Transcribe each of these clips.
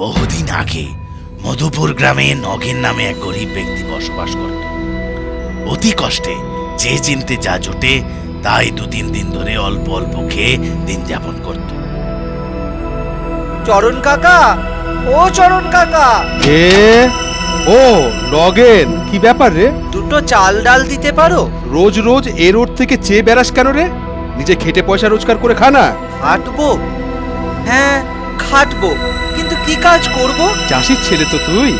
বহুদিন আগে মধুপুর গ্রামে নগেন নামে এক গরিব ব্যক্তি বসবাস করত। অতি কষ্টে যে চিনতে যা জোটে তাই দু তিন দিন ধরে অল্প অল্প খেয়ে দিন যাপন করত। চরণ কাকা! ও চরণ কাকা! এ ও নগেন! কি ব্যাপার রে? দুটো চাল ডাল দিতে পারো? রোজ রোজ এ রোড থেকে চেয়ে বেড়াস কেন রে? নিজে খেটে পয়সা রোজগার করে খানা খাটবো। হ্যাঁ খাটবো। কিন্তু কি কাজ করব? চাষির ছেলে তো তুই।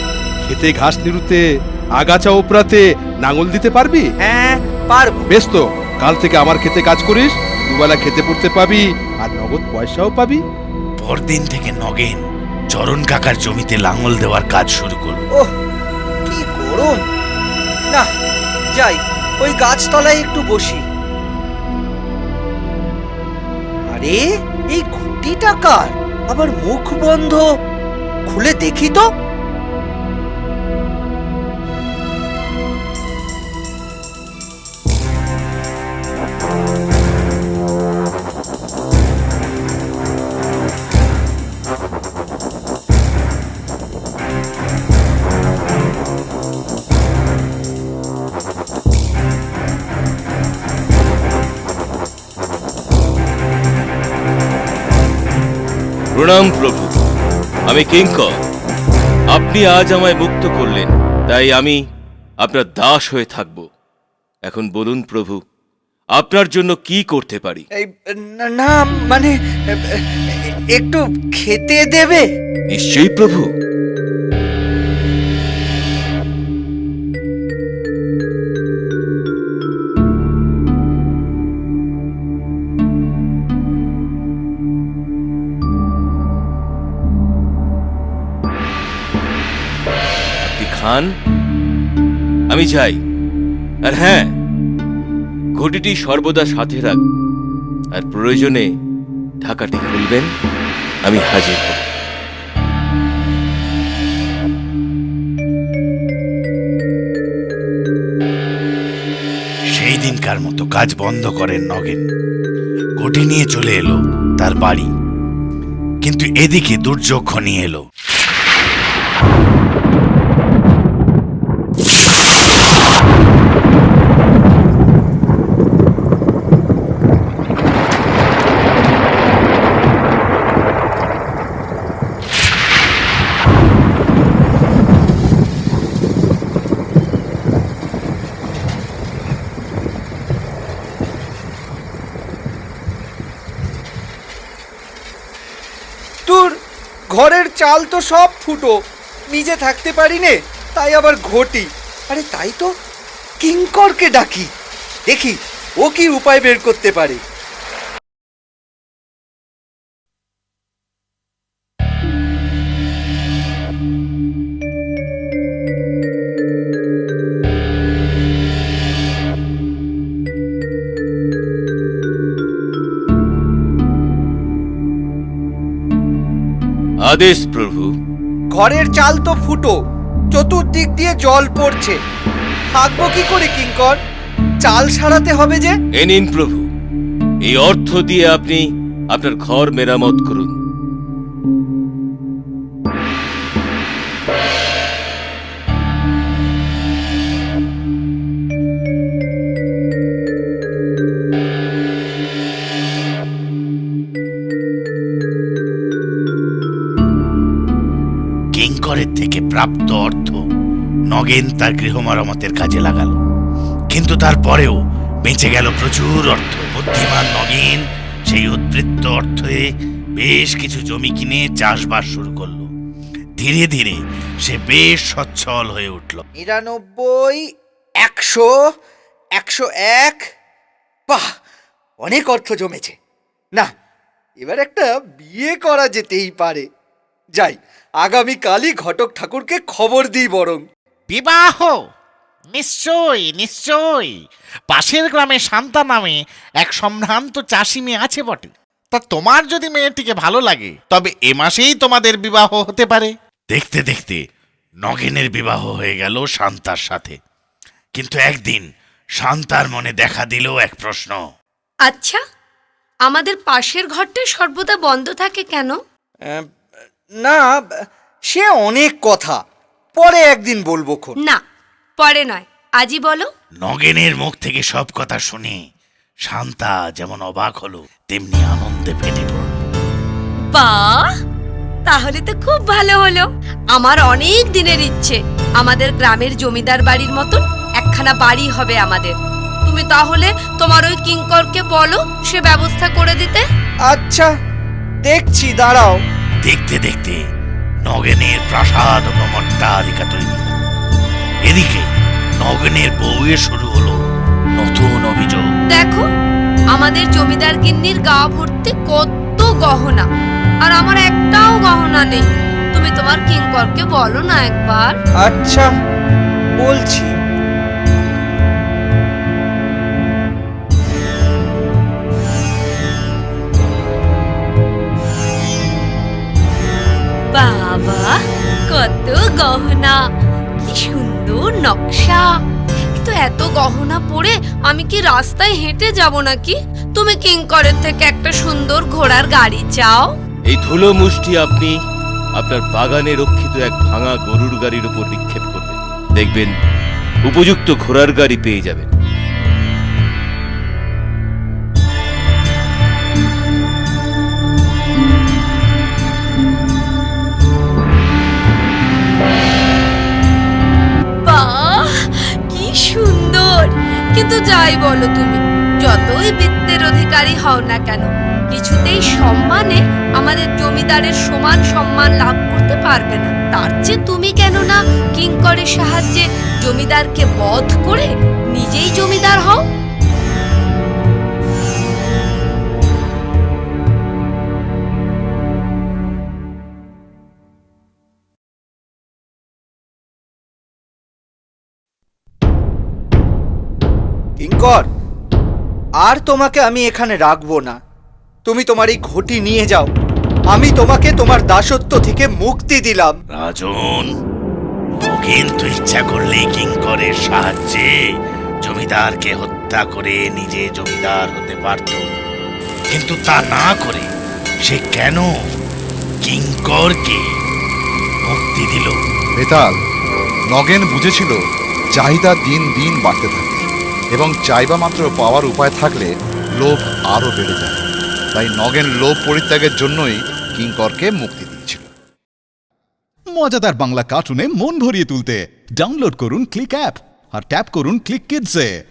খেতে ঘাস নিরুতে আগাছা ওপরাতে নাঙল দিতে পারবি? হ্যাঁ পারব। বেশ তো কাল থেকে আমার খেতে কাজ করিস দুবেলা খেতে পড়তে পাবি আর নগদ পয়সাও পাবি। পরদিন থেকে নগেন চরণ কাকার জমিতে লাঙল দেওয়ার কাজ শুরু করল। ওহ কি গরম। না যাই ওই গাছতলায় একটু বসি। আরে এই ঘুটিটা কার? আবার মুখ বন্ধ। খুলে দেখি তো। প্রণাম প্রভু। আমি কিঙ্কর আপনি আজ আমায় মুক্ত করলেন তাই আমি আপনার দাস হয়ে থাকব। এখন বলুন প্রভু আপনার জন্য কি করতে পারি? না- মানে একটু খেতে দেবে? নিশ্চয়ই প্রভু। খান? আমি যাই। আর হ্যাঁ ঘটিটি সর্বদা সাথে রাখ। আর প্রয়োজনে ঢাকাটি খুলবেন আমি হাজির হব। সেই দিনকার মতো কাজ বন্ধ করেন নগেন। ঘটি নিয়ে চলে এলো তার বাড়ি। কিন্তু এদিকে দুর্যোগ ঘনিয়ে এলো তোর ঘরের চাল তো সব ফুটো। নিজে থাকতে পারি নে তাই আবার ঘটি। আরে তাই তো, কিঙ্করকে ডাকি। দেখি, ও কি উপায় বের করতে পারে? আদেশ প্রভু। ঘরের চাল তো ফুটো চতুর্দিক দিয়ে জল পড়ছে। থাকব কি করে কিঙ্কর? চাল সারাতে হবে যে? এ নিন প্রভু। এই অর্থ দিয়ে আপনি আপনার ঘর মেরামত করুন। কিঙ্করের থেকে প্রাপ্ত অর্থ নগেন তার গৃহ মেরামতের কাজে লাগালো। কিন্তু তারপরেও বেঁচে গেল প্রচুর অর্থ। বুদ্ধিমান নগেন সেই উদ্বৃত্ত অর্থে বেশ কিছু জমি কিনে চাষবাস শুরু করল। ধীরে ধীরে সে বেশ সচ্ছল হয়ে উঠল। নিরানব্বই, একশো একশো এক, বাহ, অনেক অর্থ জমেছে। না, এবার একটা বিয়ে করা যেতেই পারে। যাই আগামীকালই ঘটক ঠাকুরকে খবর দিই বরং। বিবাহ? নিশ্চয় নিশ্চয় পাশের গ্রামে শান্তা নামে এক সম্ভ্রান্ত চাষি মেয়ে আছে বটে। তা তোমার যদি মেয়েটিকে ভালো লাগে তবে এ মাসেই তোমাদের বিবাহ হতে পারে। দেখতে দেখতে নগেনের বিবাহ হয়ে গেল শান্তার সাথে। কিন্তু একদিন শান্তার মনে দেখা দিল এক প্রশ্ন। আচ্ছা আমাদের পাশের ঘরটা সর্বদা বন্ধ থাকে কেন? না সে অনেক কথা। পরে একদিন বলব খন। না পরে নয় আজই বলো। নগেনের মুখ থেকে সব কথা শুনে। শান্তা যেমন অবাক হলো তেমনি আনন্দে ফেটে পড়ল। বাহ তাহলে তো খুব ভালো হলো। আমার অনেক দিনের ইচ্ছে। আমাদের গ্রামের জমিদার বাড়ির মতন একখানা বাড়ি হবে আমাদের। তুমি তাহলে তোমার ওই কিঙ্করকে বলো সে ব্যবস্থা করে দিতে। আচ্ছা দেখছি দাঁড়াও। দেখতে দেখতে নগেনের প্রাসাদ ও অট্টালিকা তৈরি। এদিকে নগেনের বউয়ে শুরু হলো নতুন অভিযোগ। দেখো আমাদের জমিদার গিন্নির গা ভর্তি কত গহনা আর আমার একটাও গহনা নেই। তুমি তোমার কিঙ্করকে বলো না একবার। আচ্ছা বলছি। গহনা পরে আমি কি রাস্তায় হেঁটে যাব নাকি? তুমি কিঙ্করের থেকে একটা সুন্দর ঘোড়ার গাড়ি চাও। এই ধুলো মুষ্টি আপনি আপনার বাগানে রক্ষিত এক ভাঙা গরুর গাড়ির উপর নিক্ষেপ করবেন। দেখবেন উপযুক্ত ঘোড়ার গাড়ি পেয়ে যাবেন। বলো তুমি, যতই বৃত্তের অধিকারী হও না কেন, কিছুতেই সম্মানে আমাদের জমিদারের সমান সম্মান লাভ করতে পারবে না। তার চেয়ে তুমি কেন না কিঙ্করের সাহায্যে জমিদারকে বধ করে নিজেই জমিদার হও? কিঙ্কর আর তোমাকে আমি এখানে রাখব না। তুমি তোমার এই ঘটি নিয়ে যাও। আমি তোমাকে তোমার দাসত্ব থেকে মুক্তি দিলাম। রাজন নগেন তো ইচ্ছা করলেই কিঙ্করের সাহায্যে জমিদারকে হত্যা করে নিজে জমিদার হতে পারত। কিন্তু তা না করে সে কেন কিঙ্করকে মুক্তি দিল? বেতাল নগেন বুঝেছিল চাহিদা দিন দিন বাড়তে থাকে। এবং চাইবা মাত্র পাওয়ার উপায় থাকলে লোভ আরও বেড়ে যায়। তাই নগেন লোভ পরিত্যাগের জন্যই কিঙ্করকে মুক্তি দিয়েছিল। মজাদার বাংলা কার্টুনে মন ভরিয়ে তুলতে। ডাউনলোড করুন ক্লিক অ্যাপ আর ট্যাপ করুন ক্লিক কিডসে।